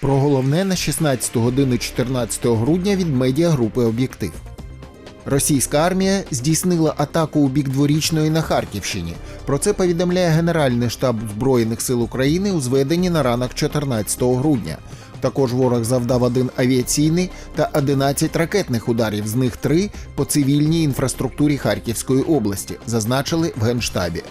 Про головне на 16 годину 14 грудня від медіагрупи Об'єктив. Російська армія здійснила атаку у бік дворічної на Харківщині. Про це повідомляє Генеральний штаб Збройних сил України у зведенні на ранок 14 грудня. Також ворог завдав один авіаційний та 11 ракетних ударів, з них три по цивільній інфраструктурі Харківської області, зазначили в Генштабі.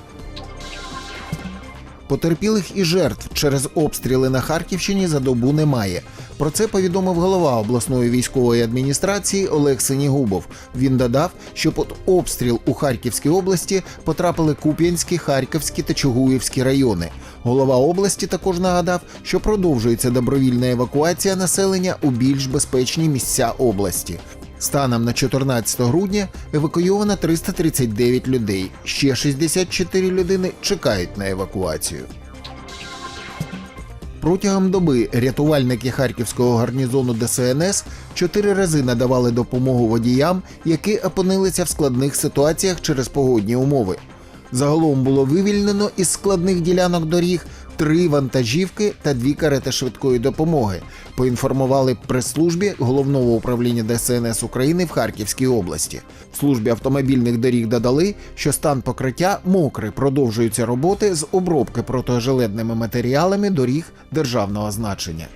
Потерпілих і жертв через обстріли на Харківщині за добу немає. Про це повідомив голова обласної військової адміністрації Олег Синігубов. Він додав, що під обстріл у Харківській області потрапили Куп'янські, Харківські та Чугуївські райони. Голова області також нагадав, що продовжується добровільна евакуація населення у більш безпечні місця області. Станом на 14 грудня евакуйовано 339 людей. Ще 64 людини чекають на евакуацію. Протягом доби рятувальники харківського гарнізону ДСНС чотири рази надавали допомогу водіям, які опинилися в складних ситуаціях через погодні умови. Загалом було вивільнено із складних ділянок доріг три вантажівки та дві карети швидкої допомоги. Поінформували прес-службі головного управління ДСНС України в Харківській області. В службі автомобільних доріг додали, що стан покриття мокрий, продовжуються роботи з обробки протижеледними матеріалами доріг державного значення.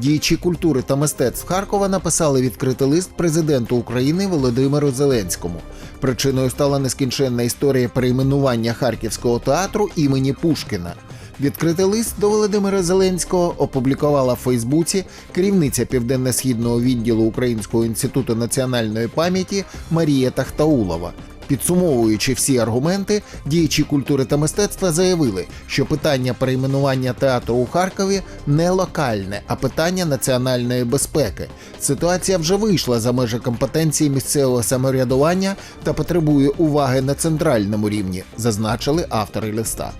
Діячі культури та мистецтв Харкова написали відкритий лист президенту України Володимиру Зеленському. Причиною стала нескінченна історія перейменування Харківського театру імені Пушкіна. Відкритий лист до Володимира Зеленського опублікувала в Фейсбуці керівниця південно-східного відділу Українського інституту національної пам'яті Марія Тахтаулова. Підсумовуючи всі аргументи, діячі культури та мистецтва заявили, що питання перейменування театру у Харкові не локальне, а питання національної безпеки. Ситуація вже вийшла за межі компетенції місцевого самоврядування та потребує уваги на центральному рівні, зазначили автори листа.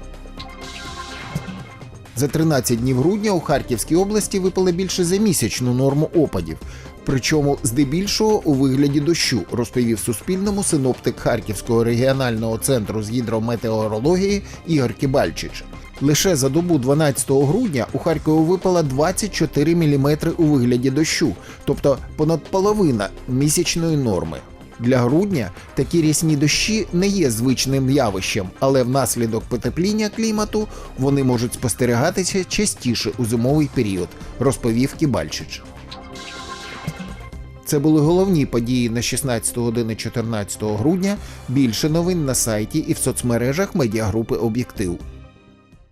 За 13 днів грудня у Харківській області випали більше за місячну норму опадів. Причому здебільшого у вигляді дощу, розповів Суспільному синоптик Харківського регіонального центру з гідрометеорології Ігор Кібальчич. Лише за добу 12 грудня у Харкові випало 24 мм у вигляді дощу, тобто понад половина місячної норми. Для грудня такі рясні дощі не є звичним явищем, але внаслідок потепління клімату вони можуть спостерігатися частіше у зимовий період, розповів Кібальчич. Це були головні події на 16 години 14 грудня. Більше новин на сайті і в соцмережах медіагрупи Об'єктив.